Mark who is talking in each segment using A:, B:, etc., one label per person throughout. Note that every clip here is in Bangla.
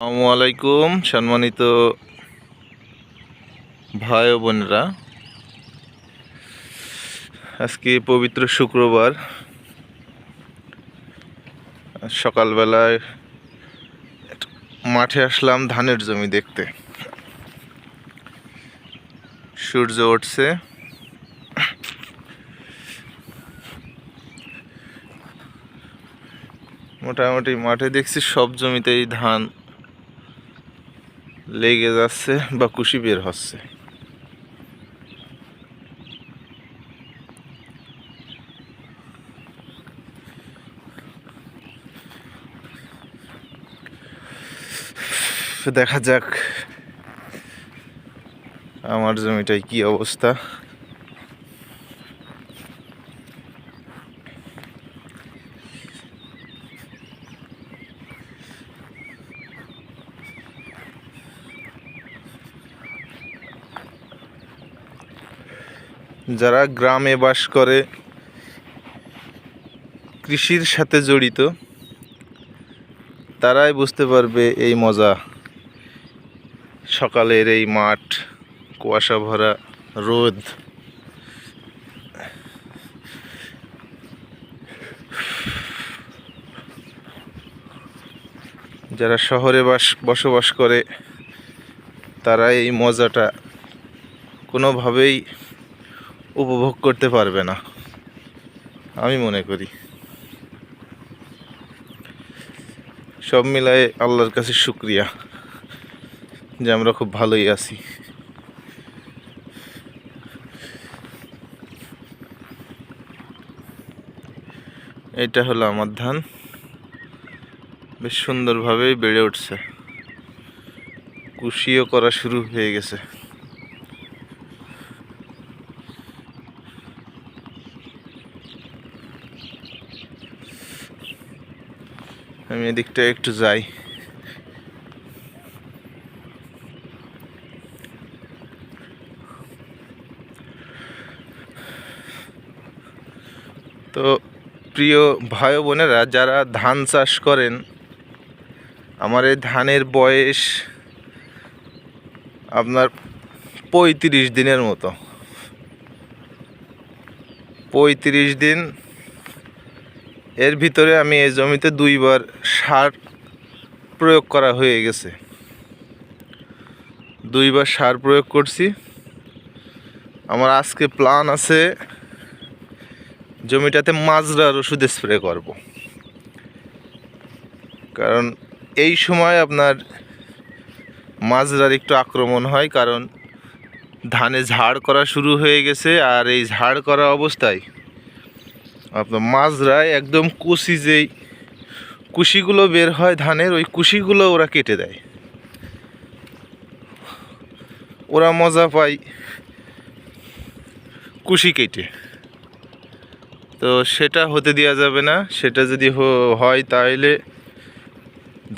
A: আসসালামু আলাইকুম, সম্মানিত ভাই ও বোনেরা। আজকে পবিত্র শুক্রবার। সকালবেলায় মাঠে আসলাম ধানের জমি দেখতে। সূর্য উঠছে। মোটামুটি মাঠে দেখছি সব জমিতেই ধান লেগে যাচ্ছে বা কুশি বের হচ্ছে। দেখা যাক আমার জমিটায় কি অবস্থা। যারা গ্রামে বাস করে, কৃষির সাথে জড়িত, তারাই বুঝতে পারবে এই মজা। সকালের এই মাঠ, কুয়াশা ভরা রোদ। যারা শহরে বাস, বসবাস করে তারা এই মজাটা কোনোভাবেই উপভোগ করতে পারবে না। আমি মনে করি। সব মিলায়ে আল্লাহর কাছে শুক্রিয়া যে আমরা খুব ভালোই আছি। এটা হলো আমার ধান। বেশ সুন্দরভাবেই বেড়ে উঠছে। কুশিও করা শুরু হয়ে গেছে। আমি এদিকটা একটু যাই। তো প্রিয় ভাই বোনেরা, যারা ধান চাষ করেন, আমার এই ধানের বয়স আপনার পঁয়ত্রিশ দিনের মতো। পঁয়ত্রিশ দিন এর ভিতরে আমি এই জমিতে দুইবার সার প্রয়োগ করা হয়ে গেছে। দুইবার সার প্রয়োগ করছি। আমার আজকে প্ল্যান আছে জমিটাতে মাজরার ওষুধ স্প্রে করব। কারণ এই সময় আপনার মাজরার একটু আক্রমণ হয়, কারণ ধানে ঝাড় করা শুরু হয়ে গেছে আর এই ঝাড় করা অবস্থায় আপনার মাজরায় একদম কুশি যেই কুশিগুলো বের হয় ধানের, ওই কুশিগুলো ওরা কেটে দেয়। ওরা মজা পায় কুশি কেটে। তো সেটা হতে দেওয়া যাবে না, সেটা যদি হয় তাহলে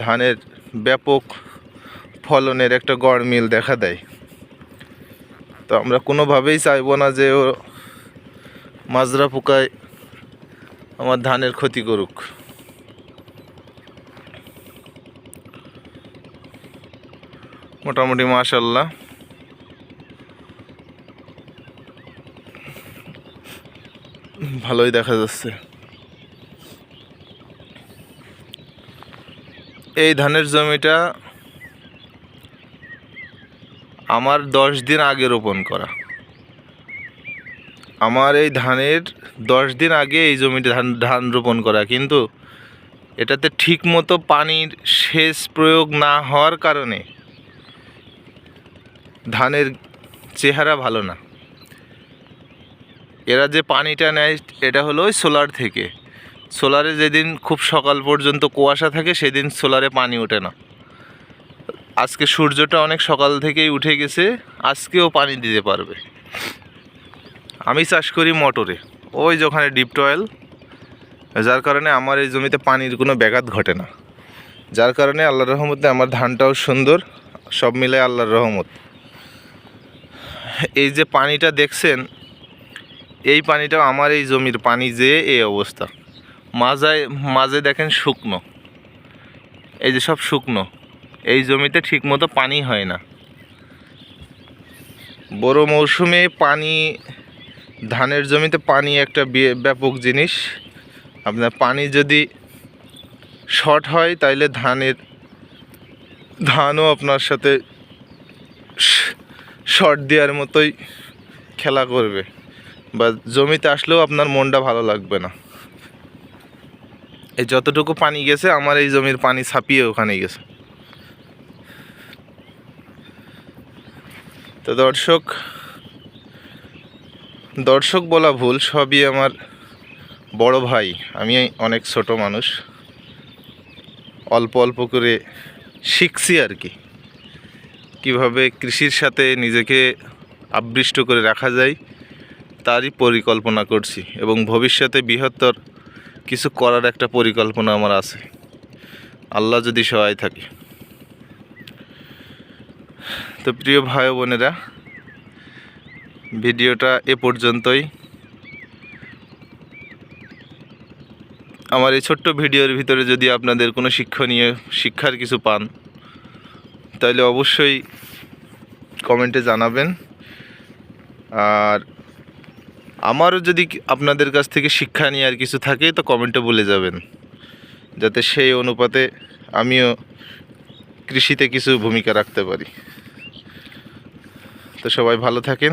A: ধানের ব্যাপক ফলনের একটা গড়মিল দেখা দেয়। তো আমরা কোনোভাবেই চাইব না যে ও মাজরা পোকায় আমার ধানের ক্ষতি করুক। মোটামুটি মাশাল্লাহ। ভালোই দেখা যাচ্ছে। এই ধানের জমিটা আমার দশ দিন আগে রোপণ করা। আমার এই ধানের দশ দিন আগে এই জমিতে ধান ধান রোপণ করা, কিন্তু এটাতে ঠিক মতো পানির সেচ প্রয়োগ না হওয়ার কারণে ধানের চেহারা ভালো না। এরা যে পানিটা নেয়, এটা হলো ওই সোলার থেকে। সোলারে যেদিন খুব সকাল পর্যন্ত কুয়াশা থাকে, সেদিন সোলারে পানি ওঠে না। আজকে সূর্যটা অনেক সকাল থেকেই উঠে গেছে, আজকেও পানি দিতে পারবে। আমি চাষ করি মোটরে। ওই যে ওখানে ডিপ টয়েল যার কারণে আমার এই জমিতে পানির কোনো ব্যাঘাত ঘটে না। যার কারণে আল্লাহর রহমতে আমার ধানটাও সুন্দর, সব মিলে আল্লাহর রহমত। এই যে পানিটা দেখছেন, এই পানিটাও আমার এই জমির পানি যে এই অবস্থা। মাজায় মাঝে দেখেন শুকনো। এই যে সব শুকনো। এই জমিতে ঠিকমতো পানি হয় না। বড় মৌসুমে পানি ধানের জমিতে পানি একটা ব্যাপক জিনিস। আপনার পানি যদি শর্ট হয়, তাইলে ধানের ধানও আপনার সাথে শর্ট দেওয়ার মতোই খেলা করবে। বা জমিতে আসলেও আপনার মনটা ভালো লাগবে না। এই যতটুকু পানি গেছে, আমার এই জমির পানি ছাপিয়ে ওখানে গেছে। তো দর্শক দর্শক বলা ভুল, সবই আমার বড় ভাই। আমি অনেক ছোট মানুষ। অল্প অল্প করে শিখছি আর কি। কীভাবে কৃষির সাথে নিজেকে আবৃষ্ট করে রাখা যায়, তারই পরিকল্পনা করছি এবং ভবিষ্যতে বৃহত্তর কিছু করার একটা পরিকল্পনা আমার আছে। আল্লাহ যদি সহায় থাকে। তো প্রিয় ভাই বোনেরা ভিডিওটা এ পর্যন্তই। আমার এই ছোট্ট ভিডিওর ভিতরে যদি আপনাদের কোনো শিক্ষণীয় শিক্ষার কিছু পান, তাহলে অবশ্যই কমেন্টে জানাবেন। আর আমারও যদি আপনাদের কাছ থেকে শিক্ষা নেওয়ার কিছু থাকে, তো কমেন্টে বলে যাবেন। যাতে সেই অনুপাতে আমিও কৃষিতে কিছু ভূমিকা রাখতে পারি। তো সবাই ভালো থাকেন।